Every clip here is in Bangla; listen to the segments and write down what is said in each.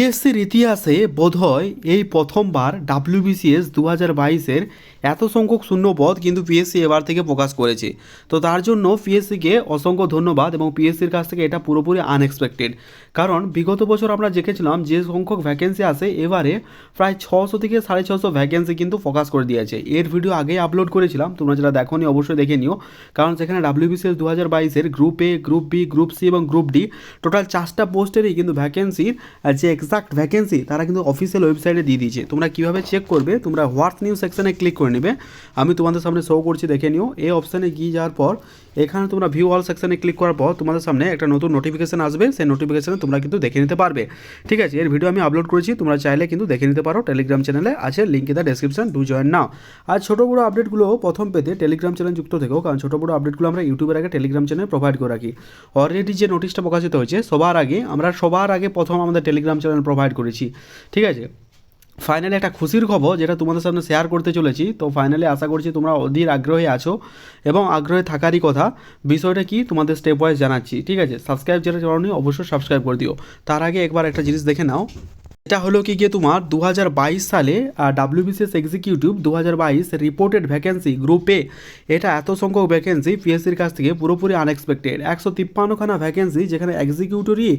পিএসসির ইতিহাসে বোধহয় এই প্রথমবার ডাব্লিউবিসিএস দু হাজার বাইশের এত সংখ্যক শূন্যপদ কিন্তু পিএসসি এবার থেকে প্রকাশ করেছে। তো তার জন্য পিএসসিকে অসংখ্য ধন্যবাদ এবং পিএসসির কাছ থেকে এটা পুরোপুরি আনএক্সপেক্টেড কারণ বিগত বছর আমরা দেখেছিলাম যে সংখ্যক ভ্যাকেন্সি আসে এবারে প্রায় ছশো থেকে সাড়ে ছশো ভ্যাকেন্সি কিন্তু প্রকাশ করে দিয়েছে। এর ভিডিও আগেই আপলোড করেছিলাম, তোমরা যারা দেখোনি অবশ্যই দেখে নিও। কারণ সেখানে ডাব্লিউবিসিএস দু হাজার বাইশের group A group B group C এবং গ্রুপ ডি টোটাল চারটা পোস্টেরই কিন্তু ভ্যাকেন্সির যে এক্সাক্ট ভ্যাকেন্সি তারা কিন্তু অফিসিয়াল ওয়েবসাইটে দিয়ে দিয়েছে। তোমরা কীভাবে চেক করবে? তোমরা হোয়াটস নিউজ সেকশনে ক্লিক করে নেবে। আমি তোমাদের সামনে শো করছি, দেখে নিও। এই অপশানে গিয়ে যাওয়ার পর এখানে তোমরা ভিউ অল সেকশনে ক্লিক করার পর তোমাদের সামনে একটা নতুন নোটিফিকেশান আসবে। সেই নোটিফিকেশনে তোমরা কিন্তু দেখে নিতে পারবে। ঠিক আছে, এর ভিডিও আমি আপলোড করেছি, তোমরা চাইলে কিন্তু দেখে নিতে পারো। টেলিগ্রাম চ্যানেলে আছে link in the description do join now আর ছোটো বড়ো আপডেটগুলো প্রথম পেতে টেলিগ্রাম চ্যানেল যুক্ত থেকেও কারণ ছোটো বড়ো আপডেটগুলো আমরা ইউটিউবের আগে টেলিগ্রাম চ্যানেল প্রোভাইড করে রাখি। অলরেডি যে নোটিশটা প্রকাশিত হয়েছে, সবার আগে, আমরা সবার আগে প্রথম আমাদের টেলিগ্রাম চ্যানেল প্রোভাইড করেছি। ঠিক আছে ফাইনালি একটা খুশির খবর যেটা তোমাদের সামনে শেয়ার করতে চলেছি। তো ফাইনালি আশা করছি তোমরা অধীর আগ্রহে আছো এবং আগ্রহে থাকারই কথা। বিষয়টা কি তোমাদের স্টেপ ওয়াইজ জানাচ্ছি, ঠিক আছে? সাবস্ক্রাইব যেটা করনি, অবশ্যই সাবস্ক্রাইব করে দিও। তার আগে একবার একটা জিনিস দেখে নাও। এটা হলো কি গিয়ে তোমার দু হাজার বাইশ সালে ডাব্লিউবিসিএস এক্সিকিউটিভ দু হাজার বাইশ রিপোর্টেড ভ্যাকেন্সি গ্রুপে এটা এত সংখ্যক ভ্যাকেন্সি পিএসসির কাছ থেকে পুরোপুরি আনএক্সপেক্টেড একশো তিপ্পান্নখানা ভ্যাকেন্সি যেখানে এক্সিকিউটিভই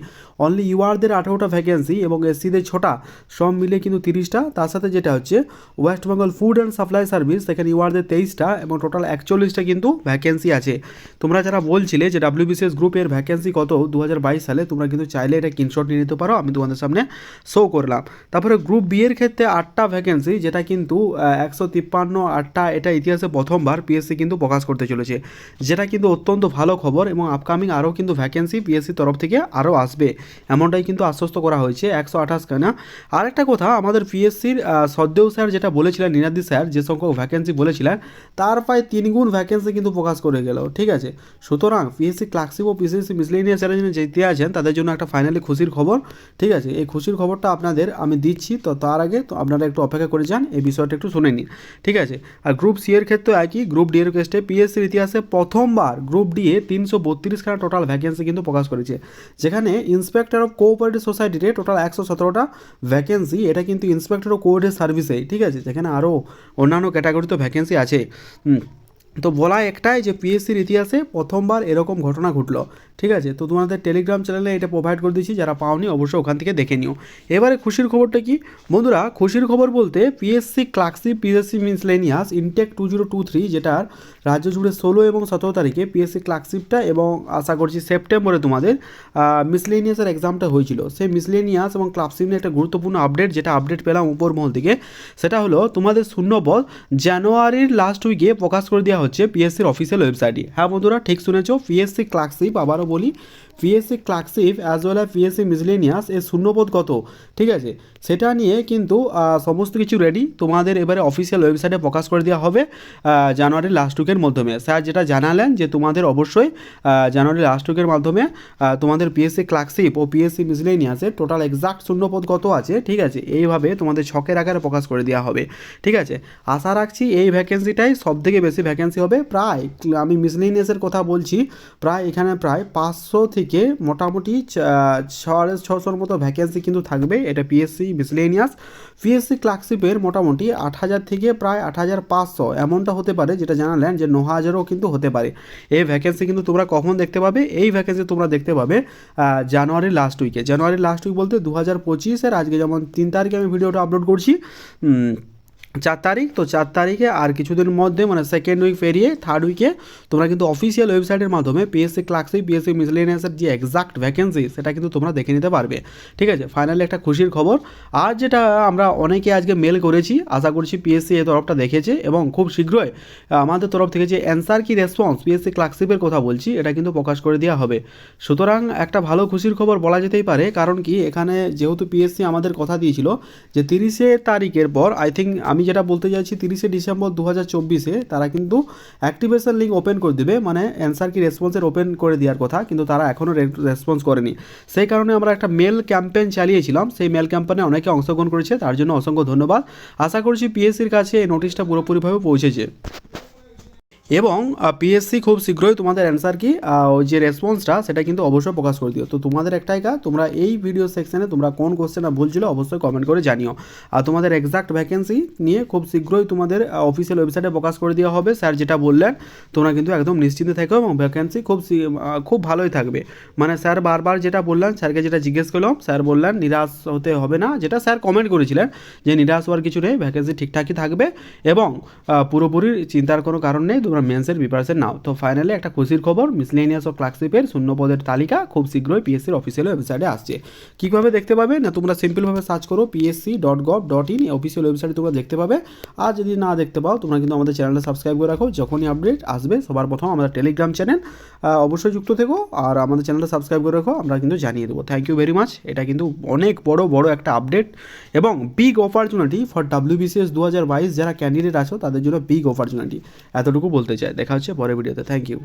অনলি ইউআরদের আঠারোটা ভ্যাকেন্সি এবং এসসিদের ছটা, সব মিলে কিন্তু তিরিশটা। তার সাথে যেটা হচ্ছে West Bengal food and supply service সেখানে ইউআরদের তেইশটা এবং টোটাল একচল্লিশটা কিন্তু ভ্যাকেন্সি আছে। তোমরা যারা বলছিলে যে ডাব্লিউবিসিএস গ্রুপের ভ্যাকেন্সি কত দু হাজার বাইশ সালে, তোমরা কিন্তু চাইলে এটা কিনশট নিয়ে নিতে পারো, আমি তোমাদের সামনে শো করলাম। তারপরে গ্রুপ বি এর ক্ষেত্রে আটটা ভ্যাকেন্সি যেটা কিন্তু একশো তিপ্পান্ন, আটটা এটা ইতিহাসে প্রথমবার পিএসসি কিন্তু প্রকাশ করতে চলেছে। যেটা কিন্তু অত্যন্ত ভালো খবর এবং আপকামিং আরও কিন্তু ভ্যাকেন্সি পিএসসি তরফ থেকে আরও আসবে। এমনটাই কিন্তু আশ্বস্ত করা হয়েছে একশো আঠাশ খানা। আরেকটা কথা, আমাদের পিএসসির সদ্দেও স্যার যেটা বলেছিলেন নীনাদি স্যার যে সংখ্যক ভ্যাকেন্সি বলেছিলেন, তার প্রায় তিনগুণ ভ্যাকেন্সি কিন্তু প্রকাশ করে গেল, ঠিক আছে? সুতরাং পিএসসি ক্লার্কশিপ ও পিএসসি মিসলেনিয়াস যারা যেতে আছেন, তাদের জন্য একটা ফাইনালি খুশির খবর, ঠিক আছে? এই খুশির খবরটা আপনাদের আমি দিচ্ছি, তো তার আগে তো আপনারা একটু অপেক্ষা করে যান, এই বিষয়টা একটু শুনে নিন। ঠিক আছে? আর গ্রুপ সি এর ক্ষেত্রে একই গ্রুপ ডি এর ক্ষেত্রে পিএসসির ইতিহাসে প্রথমবার গ্রুপ ডি এ তিনশো বত্রিশখানা টোটাল ভ্যাকেন্সি কিন্তু প্রকাশ করেছে। যেখানে ইন্সপেক্টর অফ কোঅপারেটিভ সোসাইটিতে টোটাল একশো সতেরোটা ভ্যাকেন্সি এটা কিন্তু ইন্সপেক্টর অফ কোঅপারেটিভ সার্ভিসে ঠিক আছে? যেখানে আরও অন্যান্য ক্যাটাগরিতে ভ্যাকেন্সি আছে। তো বলা একটাই যে পিএসসির ইতিহাসে প্রথমবার এরকম ঘটনা ঘটলো, ঠিক আছে? তো তোমাদের টেলিগ্রাম চ্যানেলে এটা প্রোভাইড করে দিচ্ছি যারা পাওনি অবশ্যই ওখান থেকে দেখে নিও। এবারে খুশির খবরটা কি? বন্ধুরা, খুশির খবর বলতে PSC clerkship PSC miscellaneous intake two zero two three যেটার রাজ্য জুড়ে ষোলো এবং সতেরো তারিখে পিএসসি ক্লার্কশিপটা এবং আশা করছি সেপ্টেম্বরে তোমাদের মিসলেনিয়াসের এক্সামটা হয়েছিল। সেই মিসলেনিয়াস এবং ক্লার্কশিপ নিয়ে একটা গুরুত্বপূর্ণ আপডেট যেটা আপডেট পেলাম উপর মহল থেকে, সেটা হলো তোমাদের শূন্যপদ জানুয়ারির লাস্ট উইকে প্রকাশ করে দেওয়া হচ্ছে পিএসসির অফিসিয়াল ওয়েবসাইটে হ্যাঁ বন্ধুরা ঠিক শুনেছো? পিএসসি ক্লার্কশিপ আবারও বলি PSC clerkship as well as PSC miscellaneous এর শূন্যপদ কত? ঠিক আছে, সেটা নিয়ে কিন্তু সমস্ত কিছু রেডি তোমাদের এবারে অফিসিয়াল ওয়েবসাইটে প্রকাশ করে দেওয়া হবে জানুয়ারির লাস্ট উইকের মাধ্যমে। স্যার যেটা জানালেন যে তোমাদের অবশ্যই জানুয়ারির লাস্ট উইকের মাধ্যমে তোমাদের পিএসসি ক্লার্কশিপ ও পিএসসি মিসলেনিয়াসের টোটাল এক্সাক্ট শূন্যপদ কত আছে, ঠিক আছে, এইভাবে তোমাদের ছকের আকারে প্রকাশ করে দেওয়া হবে। ঠিক আছে, আশা রাখছি এই ভ্যাকেন্সিটাই সব থেকে বেশি ভ্যাকেন্সি হবে। প্রায়, আমি মিসলেনিয়াসের কথা বলছি, প্রায় এখানে প্রায় পাঁচশো থেকে মোটামুটি চা- সাড়ে ছশোর মতো ভ্যাকেন্সি কিন্তু থাকবে। এটা পিএসসি মিসলেনিয়াস পিএসসি ক্লার্কশিপের মোটামুটি আট হাজার থেকে প্রায় আট হাজার পাঁচশো। এমনটা হতে পারে যেটা জানালেন যে ন হাজারও কিন্তু হতে পারে। এই ভ্যাকেন্সি কিন্তু তোমরা কখন দেখতে পাবে? এই ভ্যাকেন্সি তোমরা দেখতে পাবে জানুয়ারির লাস্ট উইকে জানুয়ারির লাস্ট উইক বলতে দু হাজার পঁচিশের আজকে যেমন তিন তারিখে আমি ভিডিওটা আপলোড করছি চার তারিখ, তো চার তারিখে আর কিছুদিনের মধ্যে মানে সেকেন্ড উইক পেরিয়ে থার্ড উইকে তোমরা কিন্তু অফিসিয়াল ওয়েবসাইটের মাধ্যমে পিএসসি ক্লার্কশিপ পিএসসি মিসলেনিয়াসের যে এক্সাক্ট ভ্যাকেন্সি সেটা কিন্তু তোমরা দেখে নিতে পারবে। ঠিক আছে? ফাইনালি একটা খুশির খবর। আর যেটা আমরা অনেকে আজকে মেল করেছি, আশা করছি পিএসসি এই তরফটা দেখেছে এবং খুব শীঘ্রই আমাদের তরফ থেকে যে অ্যান্সার কি রেসপন্স পিএসসি ক্লার্কশিপের কথা বলছি, এটা কিন্তু প্রকাশ করে দেওয়া হবে। সুতরাং একটা ভালো খুশির খবর বলা যেতেই পারে, কারণ কি এখানে যেহেতু পিএসসি আমাদের কথা দিয়েছিল যে তিরিশে তারিখের পর আই থিঙ্ক আমি যেটা বলতে চাইছি, তিরিশে ডিসেম্বর দু হাজার চব্বিশে তারা কিন্তু অ্যাক্টিভেশন লিঙ্ক ওপেন করে দেবে মানে অ্যান্সার কি রেসপন্সের ওপেন করে দেওয়ার কথা, কিন্তু তারা এখনও রেসপন্স করেনি। সেই কারণে আমরা একটা মেল ক্যাম্পেন চালিয়েছিলাম, সেই মেল ক্যাম্পেনে অনেকে অংশগ্রহণ করেছে, তার জন্য অসংখ্য ধন্যবাদ। আশা করছি পিএসসির কাছে এই নোটিশটা পুরোপুরিভাবে পৌঁছেছে। এবং পিএসসি খুব শীঘ্রই তোমাদের অ্যান্সার কি ওই যে রেসপন্সটা সেটা কিন্তু অবশ্যই প্রকাশ করে দিও। তো তোমাদের একটাই কাজ তোমরা এই ভিডিও সেকশনে তোমরা কোন কোশ্চেনটা ভুল ছিল অবশ্যই কমেন্ট করে জানিও। আর তোমাদের এক্সাক্ট ভ্যাকেন্সি নিয়ে খুব শীঘ্রই তোমাদের অফিসিয়াল ওয়েবসাইটে প্রকাশ করে দেওয়া হবে। স্যার যেটা বললেন, তোমরা কিন্তু একদম নিশ্চিন্তে থাকো এবং ভ্যাকেন্সি খুব খুব ভালোই থাকবে। মানে স্যার বারবার যেটা বললেন স্যারকে যেটা জিজ্ঞেস করলাম স্যার বললেন, নিরাশ হতে হবে না। যেটা স্যার কমেন্ট করেছিলেন, যে নিরাশ হওয়ার কিছু নেই ভ্যাকেন্সি ঠিকঠাকই থাকবে এবং পুরোপুরি চিন্তার কোনো কারণ নেই, তোমরা মেন্সের প্রিপারেশন নাও। তো ফাইনালি একটা খুশির খবর মিসলেনিয়াস ও ক্লার্কশিপের শূন্য পদের তালিকা খুব শীঘ্রই পিএসসির অফিসিয়াল ওয়েবসাইটে আসছে। কীভাবে দেখতে পাবে? না, তোমরা সিম্পলভাবে সার্চ করো PSC dot gov dot in official ওয়েবসাইটে তোমরা দেখতে পাবে। আর যদি না দেখতে পাও, তোমরা কিন্তু আমাদের চ্যানেলটা সাবস্ক্রাইব করে রাখো। যখনই আপডেট আসবে, সবার প্রথম আমাদের টেলিগ্রাম চ্যানেল অবশ্যই যুক্ত থেকো। আর আমাদের চ্যানেলটা সাবস্ক্রাইব করে রাখো, আমরা কিন্তু জানিয়ে দেবো। থ্যাংক ইউ ভেরি মাচ এটা কিন্তু অনেক বড় বড় একটা আপডেট এবং বিগ অপরচুনিটি ফর ডাব্লিউবিসিএস দু হাজার বাইশ। যারা ক্যান্ডিডেট আছো, তাদের জন্য বিগ অপরচুনিটি এতটুকু বলতে চাই দেখা হচ্ছে পরের ভিডিওতে। Thank you